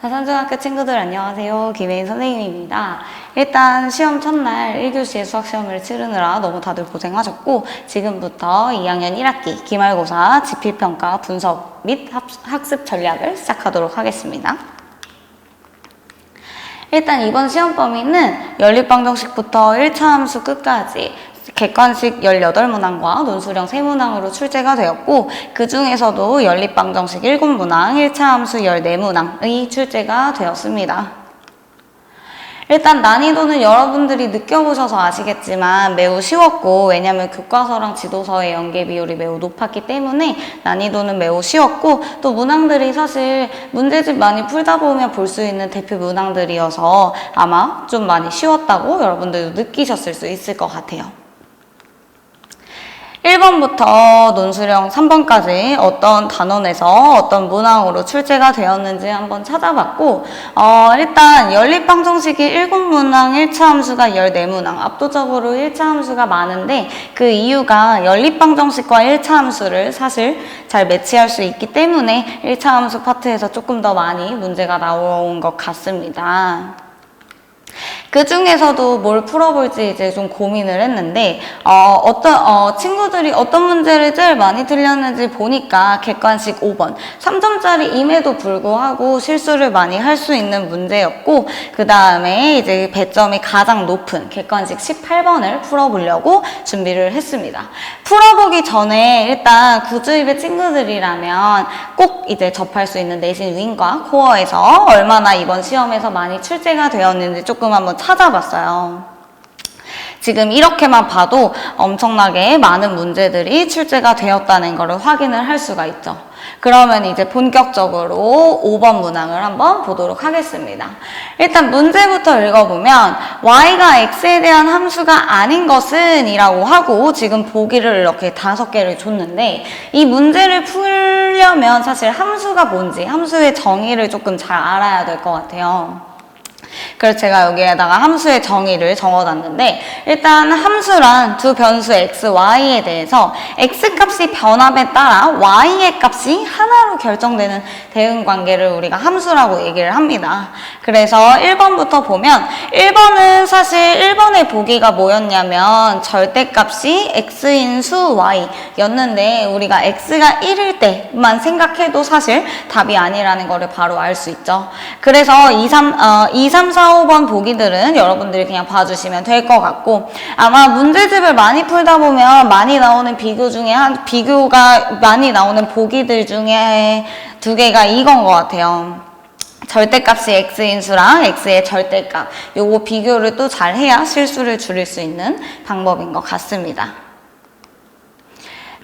다산중학교 친구들 안녕하세요. 김혜인 선생님입니다. 일단 시험 첫날 1교시의 수학시험을 치르느라 너무 다들 고생하셨고 지금부터 2학년 1학기 기말고사 지필평가 분석 및 합- 학습 전략을 시작하도록 하겠습니다. 일단 이번 시험 범위는 연립방정식부터 1차 함수 끝까지 객관식 18문항과 논술형 3문항으로 출제가 되었고 그 중에서도 연립방정식 7문항, 1차 함수 14문항의 출제가 되었습니다. 일단 난이도는 여러분들이 느껴보셔서 아시겠지만 매우 쉬웠고 왜냐하면 교과서랑 지도서의 연계 비율이 매우 높았기 때문에 난이도는 매우 쉬웠고 또 문항들이 사실 문제집 많이 풀다 보면 볼 수 있는 대표 문항들이어서 아마 좀 많이 쉬웠다고 여러분들도 느끼셨을 수 있을 것 같아요. 1번부터 논술형 3번까지 어떤 단원에서 어떤 문항으로 출제가 되었는지 한번 찾아봤고 어, 일단 연립방정식이 7문항 1차 함수가 14문항 압도적으로 1차 함수가 많은데 그 이유가 연립방정식과 1차 함수를 사실 잘 매치할 수 있기 때문에 1차 함수 파트에서 조금 더 많이 문제가 나온 것 같습니다. 그 중에서도 뭘 풀어볼지 이제 좀 고민을 했는데, 어, 어떤, 어, 친구들이 어떤 문제를 제일 많이 틀렸는지 보니까 객관식 5번. 3점짜리임에도 불구하고 실수를 많이 할 수 있는 문제였고, 그 다음에 이제 배점이 가장 높은 객관식 18번을 풀어보려고 준비를 했습니다. 풀어보기 전에 일단 구주입의 친구들이라면 꼭 이제 접할 수 있는 내신 윙과 코어에서 얼마나 이번 시험에서 많이 출제가 되었는지 조금 한번 찾아봤어요. 지금 이렇게만 봐도 엄청나게 많은 문제들이 출제가 되었다는 것을 확인을 할 수가 있죠. 그러면 이제 본격적으로 5번 문항을 한번 보도록 하겠습니다. 일단 문제부터 읽어보면 y가 x에 대한 함수가 아닌 것은 이라고 하고 지금 보기를 이렇게 다섯 개를 줬는데 이 문제를 풀려면 사실 함수가 뭔지 함수의 정의를 조금 잘 알아야 될 것 같아요. 그래서 제가 여기에다가 함수의 정의를 적어놨는데 일단 함수란 두 변수 x, y에 대해서 x 값이 변함에 따라 y의 값이 하나로 결정되는 대응 관계를 우리가 함수라고 얘기를 합니다. 그래서 1번부터 보면 1번은 사실 1번의 보기가 뭐였냐면 절대값이 x인 수 y였는데 우리가 x가 1일 때만 생각해도 사실 답이 아니라는 거를 바로 알 수 있죠. 그래서 2, 3, 어, 2, 3, 4, 5번 보기들은 여러분들이 그냥 봐주시면 될 것 같고 아마 문제집을 많이 풀다 보면 많이 나오는 비교 중에 한 비교가 많이 나오는 보기들 중에 두 개가 이건 것 같아요. 절대값이 x인 수랑 x의 절대값 요거 비교를 또 잘 해야 실수를 줄일 수 있는 방법인 것 같습니다.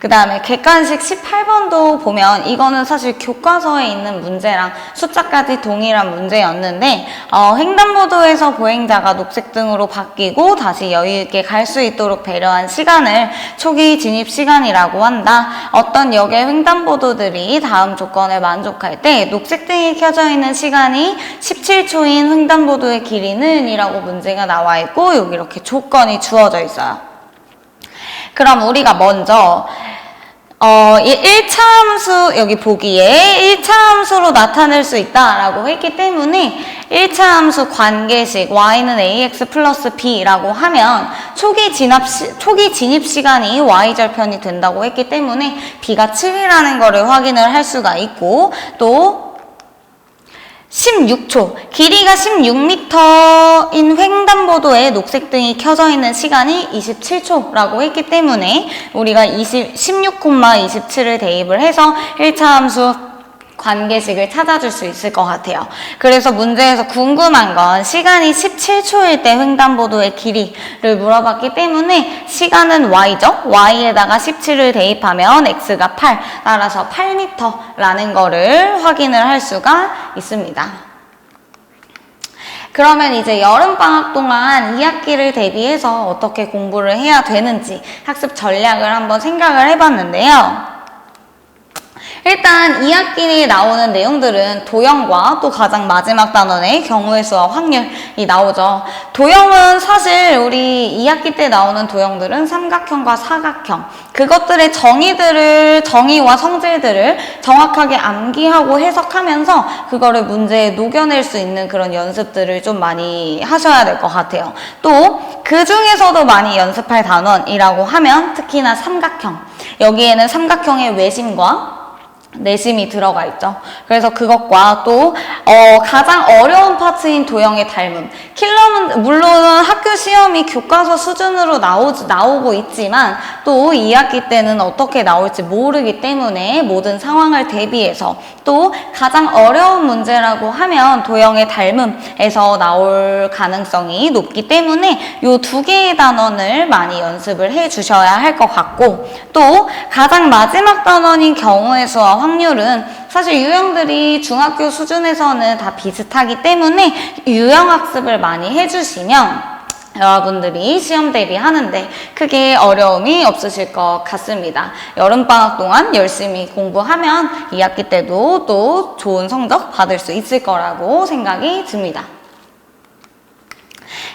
그 다음에 객관식 18번도 보면 이거는 사실 교과서에 있는 문제랑 숫자까지 동일한 문제였는데 어, 횡단보도에서 보행자가 녹색 등으로 바뀌고 다시 여유있게 갈 수 있도록 배려한 시간을 초기 진입 시간이라고 한다. 어떤 역의 횡단보도들이 다음 조건을 만족할 때 녹색 등이 켜져 있는 시간이 17초인 횡단보도의 길이는 이라고 문제가 나와 있고 여기 이렇게 조건이 주어져 있어요. 그럼 우리가 먼저 어, 이 1차 함수 여기 보기에 1차 함수로 나타낼 수 있다라고 했기 때문에 1차 함수 관계식 y는 ax 플러스 b라고 하면 초기 진압 시, 초기 진입 시간이 y 절편이 된다고 했기 때문에 b가 7이라는 거를 확인을 할 수가 있고 또 16초. 길이가 16m인 횡단보도에 녹색 등이 켜져 있는 시간이 27초라고 했기 때문에 우리가 20, 16,27을 대입을 해서 1차 함수 관계식을 찾아줄 수 있을 것 같아요. 그래서 문제에서 궁금한 건 시간이 17초일 때 횡단보도의 길이를 물어봤기 때문에 시간은 y죠. y에다가 17을 대입하면 x가 8, 따라서 8m라는 거를 확인을 할 수가 있습니다. 그러면 이제 여름방학 동안 2학기를 대비해서 어떻게 공부를 해야 되는지 학습 전략을 한번 생각을 해봤는데요. 일단 2학기에 나오는 내용들은 도형과 또 가장 마지막 단원의 경우의 수와 확률이 나오죠. 도형은 사실 우리 2학기 때 나오는 도형들은 삼각형과 사각형 그것들의 정의들을 정의와 성질들을 정확하게 암기하고 해석하면서 그거를 문제에 녹여낼 수 있는 그런 연습들을 좀 많이 하셔야 될 것 같아요. 또 그 중에서도 많이 연습할 단원이라고 하면 특히나 삼각형 여기에는 삼각형의 외심과 내심이 들어가 있죠. 그래서 그것과 또 어, 가장 어려운 파트인 도형의 닮음. 킬러문 물론 학교 시험이 교과서 수준으로 나오지 나오고 있지만 또 2학기 때는 어떻게 나올지 모르기 때문에 모든 상황을 대비해서 또 가장 어려운 문제라고 하면 도형의 닮음에서 나올 가능성이 높기 때문에 이 두 개의 단원을 많이 연습을 해 주셔야 할 것 같고 또 가장 마지막 단원인 경우의 수와 확률은 사실 유형들이 중학교 수준에서는 다 비슷하기 때문에 유형 학습을 많이 해주시면 여러분들이 시험 대비하는데 크게 어려움이 없으실 것 같습니다. 여름방학 동안 열심히 공부하면 2학기 때도 또 좋은 성적 받을 수 있을 거라고 생각이 듭니다.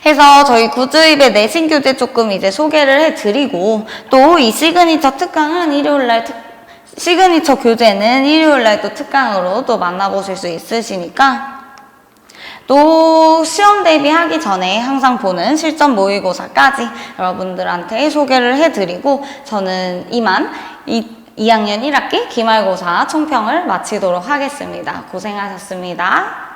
해서 저희 구주입의 내신 교재 조금 이제 소개를 해드리고 또 이 시그니처 특강은 일요일날 특, 시그니처 교재는 일요일날 또 특강으로 또 만나보실 수 있으시니까 또 시험 대비하기 전에 항상 보는 실전 모의고사까지 여러분들한테 소개를 해드리고 저는 이만 이 2학년 1학기 기말고사 총평을 마치도록 하겠습니다. 고생하셨습니다.